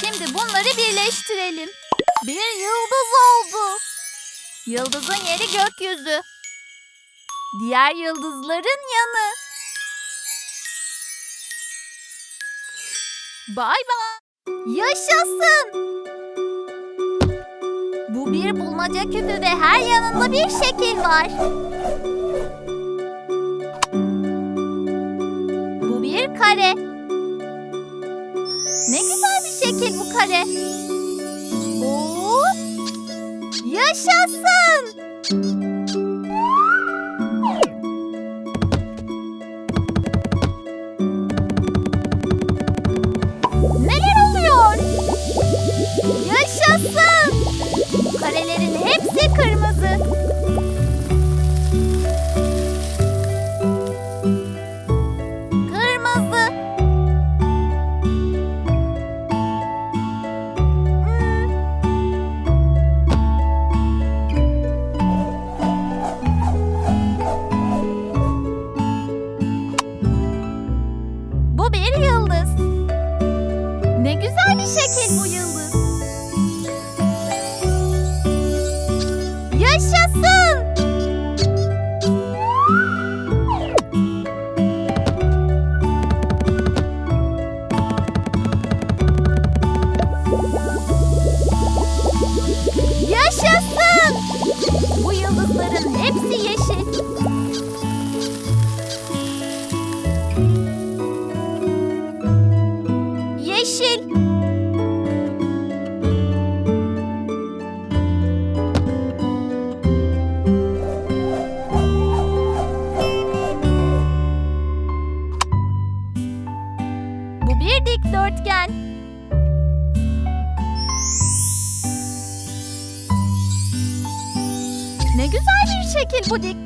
Şimdi bunları birleştirelim. Bir yıldız oldu. Yıldızın yeri gökyüzü. Diğer yıldızların yanı. Bay bay. Yaşasın. Bu bir bulmaca küpü ve her yanında bir şekil var. Bu bir kare. Hop. Yaşasın. Neler oluyor? Yaşasın. Karelerin hepsi. Kırmızı.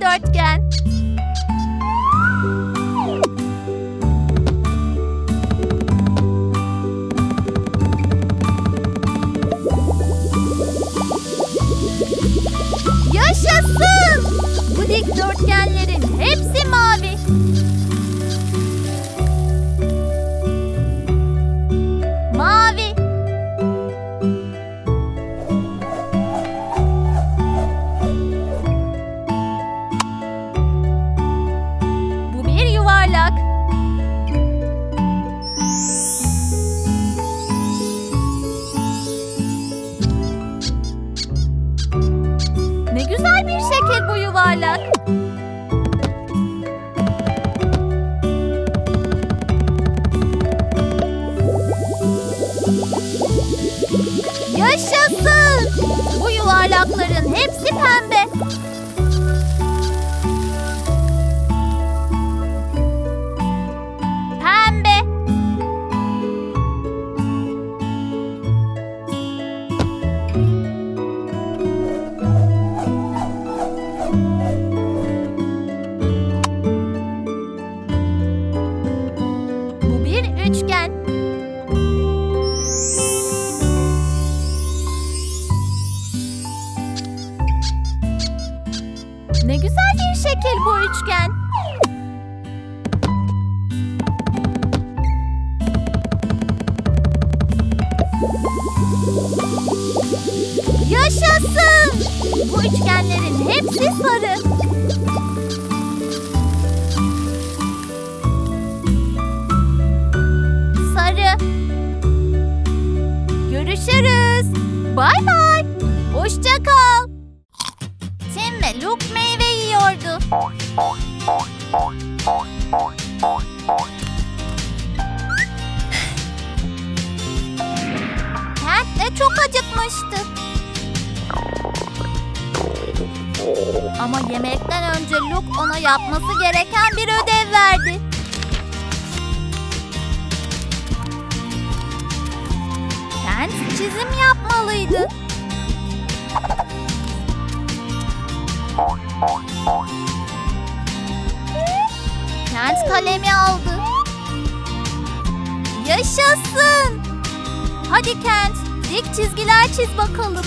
Dikdörtgen. Yaşasın! Bu dikdörtgenlerin hepsi mavi. Yuvarlak. Yaşasın! Bu yuvarlakların hepsi pembe. Ne güzel bir şekil bu üçgen. Yaşasın! Bu üçgenlerin Hepsi sarı. Çok acıkmıştı. Ama yemekten önce Luke ona yapması gereken bir ödev verdi. Kent çizim yapmalıydı. Kent kalemi aldı. Yaşasın. Hadi Kent, dik çizgiler çiz bakalım.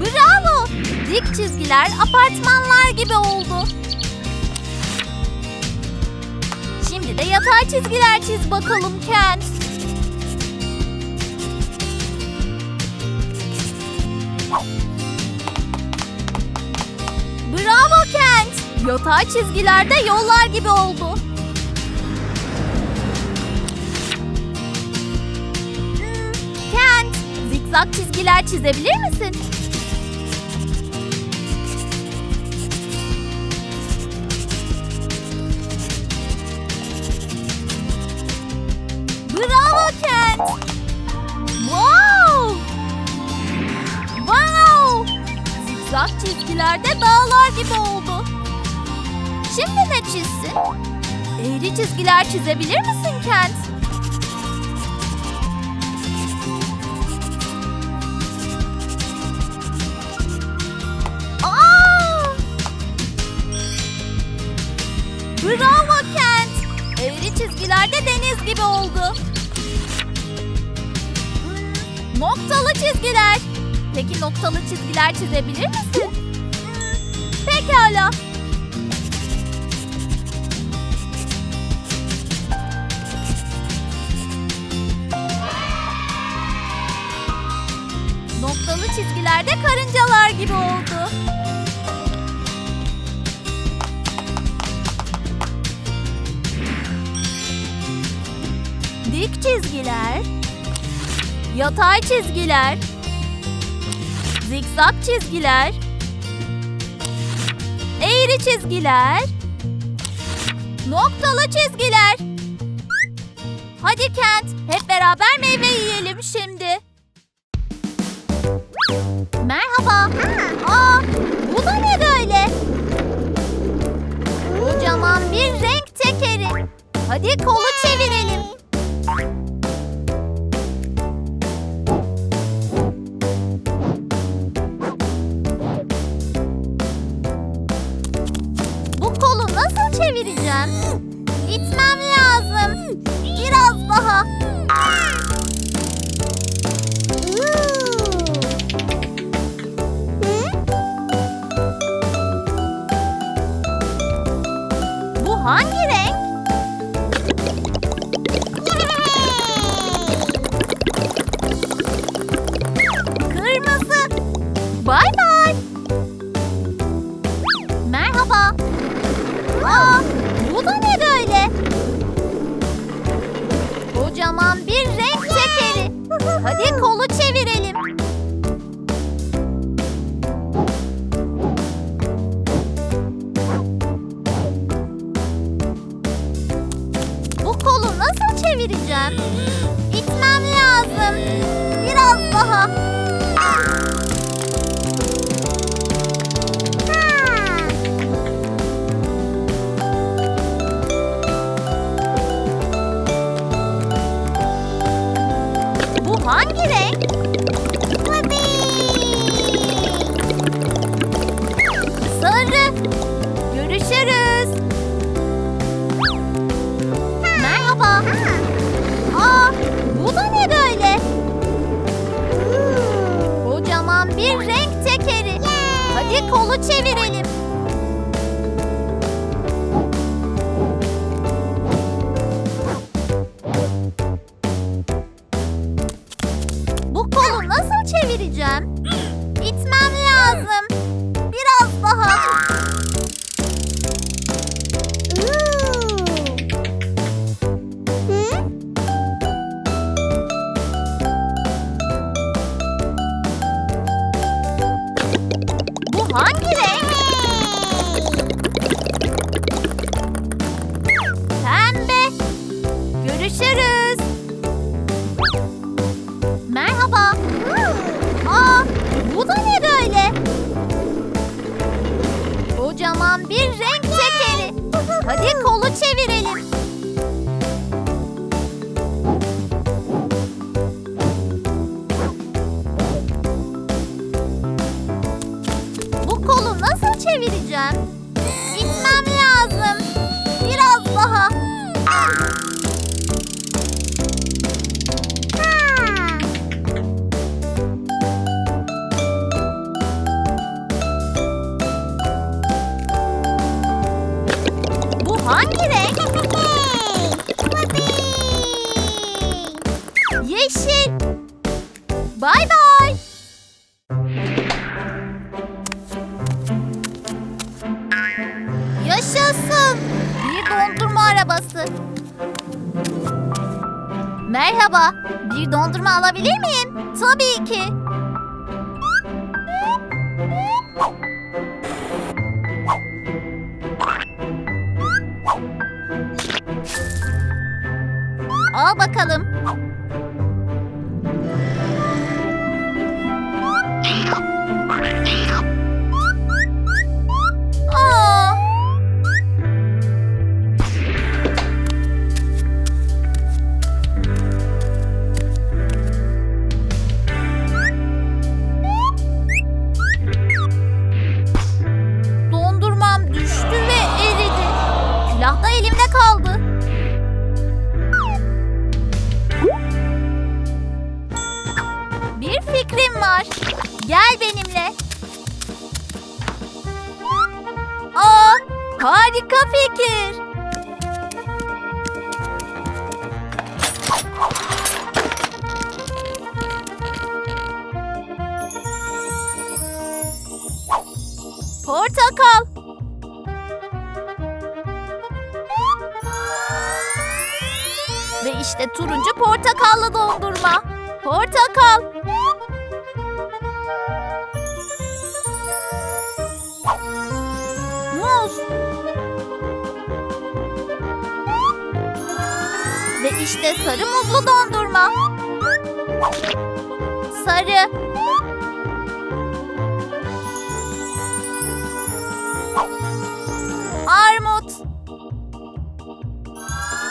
Bravo! Dik çizgiler apartmanlar gibi oldu. Şimdi de yatay çizgiler çiz bakalım Kent. Bravo Kent. Yatay çizgilerde yollar gibi oldu. Hmm, Kent, zikzak çizgiler çizebilir misin? Bravo Kent. Wow! Wow! Zikzak çizgilerde dağlar gibi oldu. Şimdi ne çizsin? Eğri çizgiler çizebilir misin Kent? Bravo Kent. Eğri çizgilerde deniz gibi oldu. Noktalı çizgiler. Peki noktalı çizgiler çizebilir misin? Pekala. Noktalı çizgilerde karıncalar gibi oldu. Dik çizgiler, yatay çizgiler, zikzak çizgiler, eğri çizgiler, noktalı çizgiler. Hadi Kent, hep beraber meyve yiyelim şimdi. Merhaba. Aa, bu da ne böyle? Kocaman bir renk tekeri. Hadi kolu Hadi kolu çevirelim. Bu kolu nasıl çevireceğim? İtmem lazım. Biraz daha. Sarı. Görüşürüz. Merhaba. Aa, bu da ne böyle? Kocaman bir renk tekeri. Hadi kolu çevirelim. hangi alabilir miyim? Tabii ki. Al bakalım. Turuncu portakallı dondurma. Portakal. Muz. Ve işte sarı muzlu dondurma. Sarı.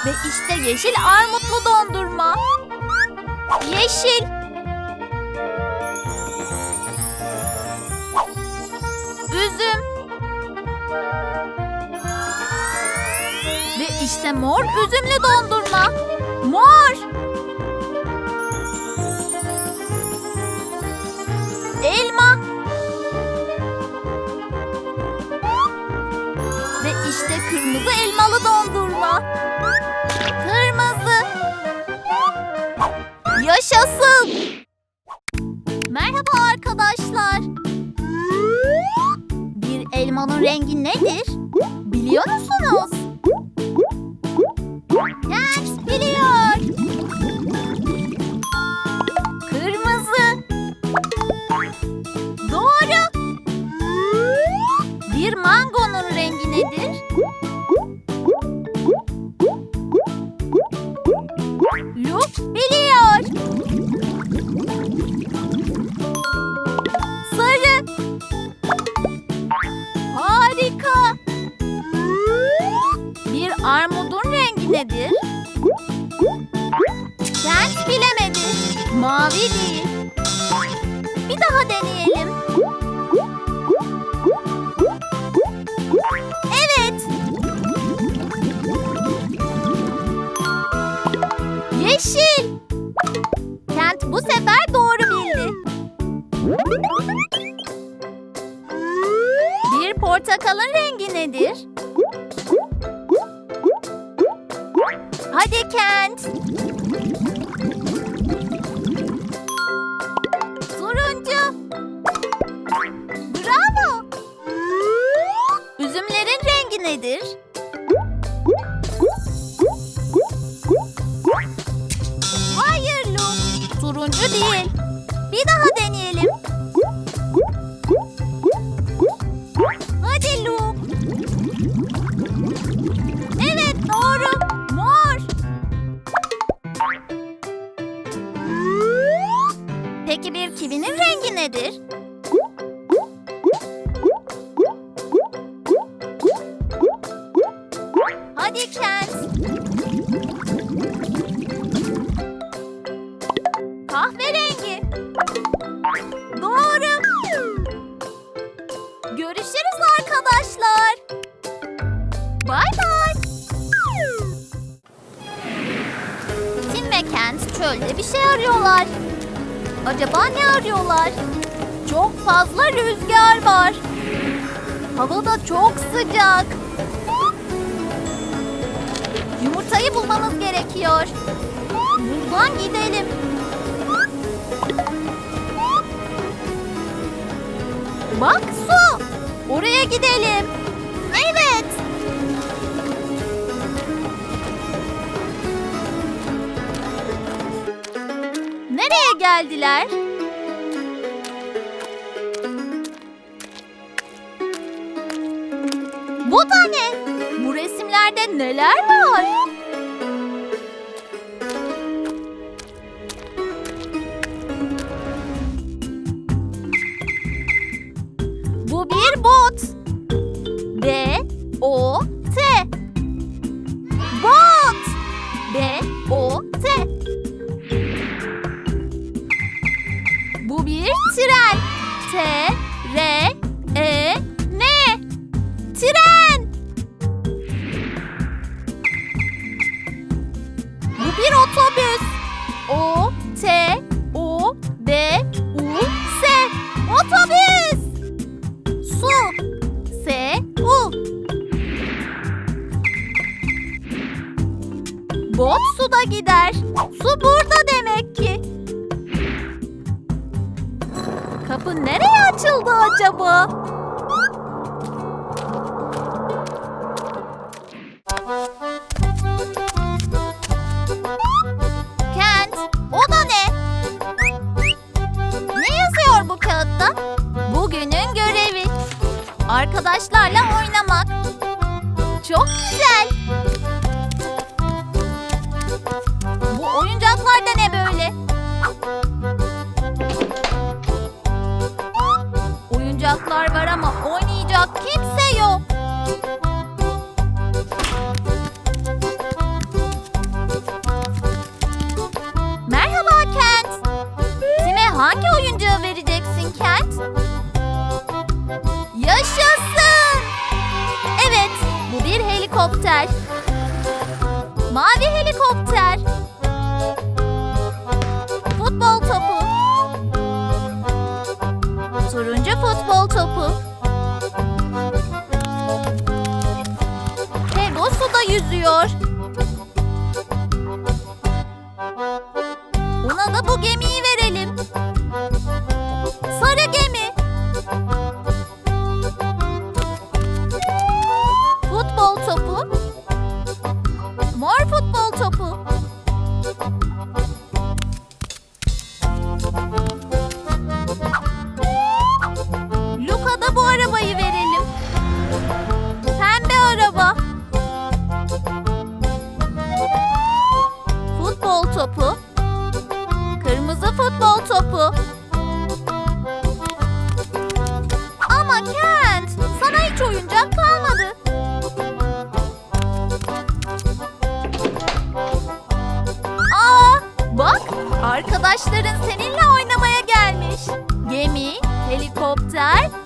Ve işte yeşil armutlu dondurma. Yeşil. Üzüm. Ve işte mor üzümlü dondurma. Mor. Elma. Ve işte kırmızı elmalı dondurma. Yaşasın. Merhaba arkadaşlar. Bir elmanın rengi nedir? Biliyor musunuz? Ders biliyor. Kırmızı. Doğru. Bir mangonun rengi nedir? Deneyelim. Evet. Yeşil. Kent bu sefer doğru bildi. Bir portakalın rengi nedir? Hadi Kent. nedir? Hayır Luke, turuncu değil. Bir daha deneyelim. Hadi Luke. Evet doğru, mor. Peki bir kivinin rengi nedir? Kent çölde bir şey arıyorlar. Acaba ne arıyorlar? Çok fazla rüzgar var. Hava da çok sıcak. Yumurtayı bulmamız gerekiyor. Buradan gidelim. Bak su. Oraya gidelim. geldiler. Bu da ne? Bu resimlerde neler var? Bu bir bot. Bot suda gider. Su burada demek ki. Kapı nereye açıldı acaba?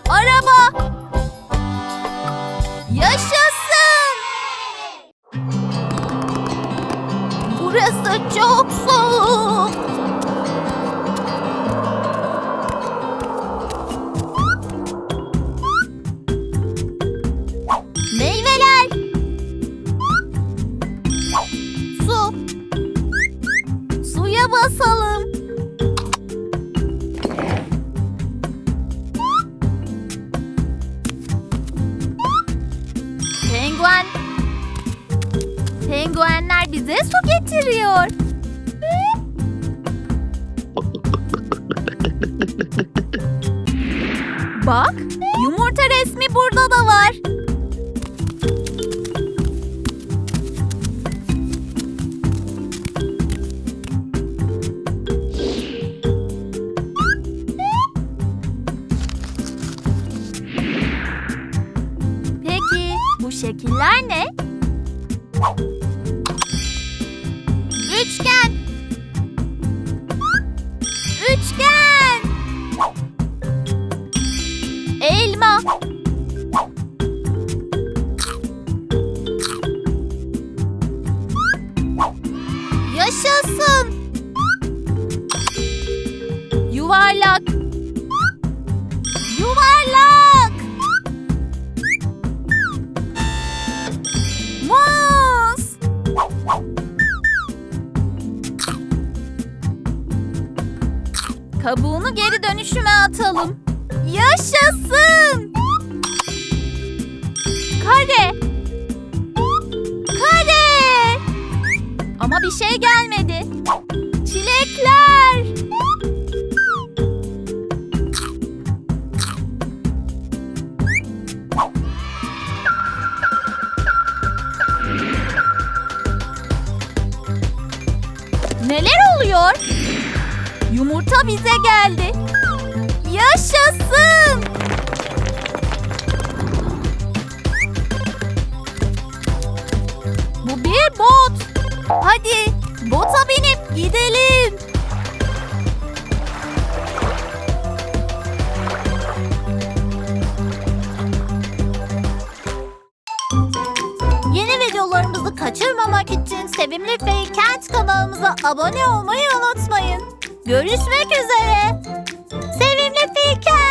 Araba! Bak, yumurta resmi burada da var. Yaşasın. Yuvarlak. Yuvarlak. Muz. Kabuğunu geri dönüşüme atalım. Yaşasın. Kare. Ama bir şey gelmedi. Çilekler. Neler oluyor? Yumurta bize geldi. Yaşasın. Bu bir bot. Hadi bota binip gidelim. Yeni videolarımızı kaçırmamak için Sevimli Faykent kanalımıza abone olmayı unutmayın. Görüşmek üzere. Sevimli Faykent.